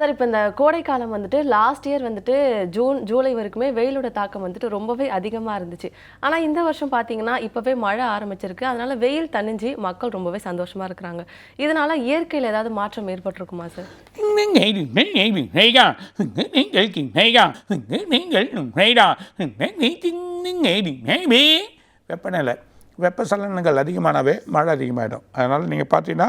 Sir இப்போ இந்த கோடைக்காலம் வந்துட்டு லாஸ்ட் இயர் வந்துட்டு ஜூன் ஜூலை வரைக்குமே வெயிலோட தாக்கம் வந்துட்டு ரொம்பவே அதிகமாக இருந்துச்சு. ஆனால் இந்த வருஷம் பார்த்தீங்கன்னா இப்போவே மழை ஆரம்பிச்சிருக்கு. அதனால வெயில் தணிஞ்சு மக்கள் ரொம்பவே சந்தோஷமாக இருக்கிறாங்க. இதனால இயற்கையில் ஏதாவது மாற்றம் ஏற்பட்டிருக்குமா சார்? வெப்பநிலை வெப்பசலனங்கள் அதிகமானாவே மழை அதிகமாகிடும் அதனால் நீங்கள் பார்த்தீங்கன்னா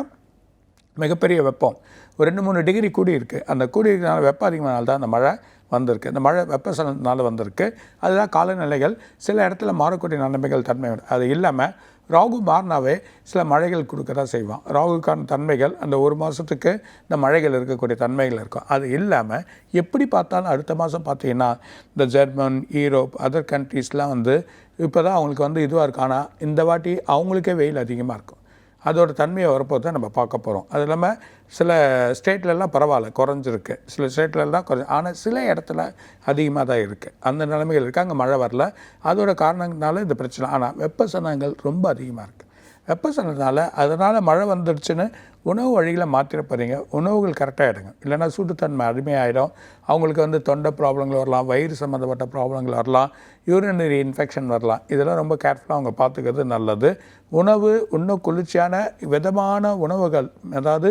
மிகப்பெரிய வெப்பம். ஒரு ரெண்டு மூணு டிகிரி கூடி இருக்குது அந்த கூடி இருக்கிறனால வெப்பம் அதிகமானால் தான் அந்த மழை வந்திருக்கு. இந்த மழை வெப்பசலனால வந்திருக்கு. அதுதான் காலநிலைகள். சில இடத்துல மாறக்கூடிய நன்மைகள் தன்மை அது இல்லாமல் ராகு மாறினாவே சில மழைகள் கொடுக்க தான் செய்வான். ராகுக்கான தன்மைகள் அந்த ஒரு மாதத்துக்கு இந்த மழைகள் இருக்கக்கூடிய தன்மைகள் இருக்கும். அது இல்லாமல் எப்படி பார்த்தாலும் அடுத்த மாதம் பார்த்தீங்கன்னா இந்த ஜெர்மன் ஈரோப் அதர் கண்ட்ரீஸ்லாம் வந்து இப்போ தான் அவங்களுக்கு வந்து இதுவாக இருக்கு. ஆனால் இந்த வாட்டி அவங்களுக்கே வெயில் அதிகமாக இருக்கும். அதோட தன்மையை வரப்போது தான் நம்ம பார்க்க போகிறோம் அது இல்லாமல் சில ஸ்டேட்லலாம் பரவாயில்ல குறைஞ்சிருக்கு. சில ஸ்டேட்லலாம் குறைஞ்சி ஆனால் சில இடத்துல அதிகமாக தான் இருக்குது அந்த நிலைமைகள் இருக்குது அங்கே மழை வரல. அதோட காரணங்களால இந்த பிரச்சனை. ஆனால் வெப்பசலனங்கள் ரொம்ப அதிகமாக இருக்குது வெப்பசலனால அதனால் மழை வந்துடுச்சுன்னு உணவு வழிகளை மாற்றிட போகிறீங்க உணவுகள் கரெக்டாக எடுங்க. இல்லைன்னா சூட்டுத்தன்மை அடிமையாயிடும். அவங்களுக்கு வந்து தொண்டை ப்ராப்ளங்கள் வரலாம் வயிறு சம்மந்தப்பட்ட ப்ராப்ளங்கள் வரலாம் யூரினரி இன்ஃபெக்ஷன் வரலாம். இதெல்லாம் ரொம்ப கேர்ஃபுல்லாக அவங்க பார்த்துக்கிறது நல்லது. உணவு இன்னும் குளிர்ச்சியான விதமான உணவுகள் அதாவது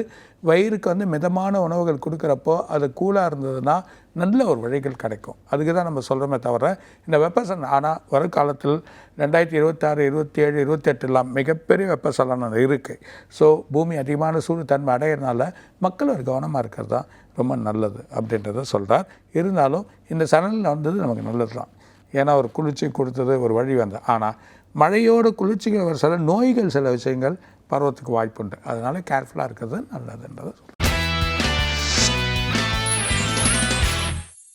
வயிறுக்கு வந்து மிதமான உணவுகள் கொடுக்குறப்போ அது கூலாக இருந்ததுன்னா நல்ல ஒரு வழிகள் கிடைக்கும். அதுக்கு தான் நம்ம சொல்கிறோமே தவிர இந்த வெப்பசன் ஆனால் வருங்காலத்தில் ரெண்டாயிரத்தி இருபத்தாறு இருபத்தி ஏழு இருபத்தெட்டுலாம் மிகப்பெரிய வெப்பசலனம் இருக்குது ஸோ பூமி அதிகமான சூழ் தன்மை அடையிறனால மக்கள் ஒரு கவனமாக இருக்கிறது தான் ரொம்ப நல்லது அப்படின்றத சொல்கிறார் இருந்தாலும் இந்த சனலில் வந்தது நமக்கு நல்லது தான் ஏன்னா ஒரு குளிர்ச்சி கொடுத்தது ஒரு வழி வந்தது. ஆனால் மழையோட குளிர்ச்சிக்கு ஒரு சில நோய்கள் சில விஷயங்கள் பருவத்துக்கு வாய்ப்புண்டு. அதனால் கேர்ஃபுல்லாக இருக்கிறது நல்லதுன்றதை சொல்கிறேன்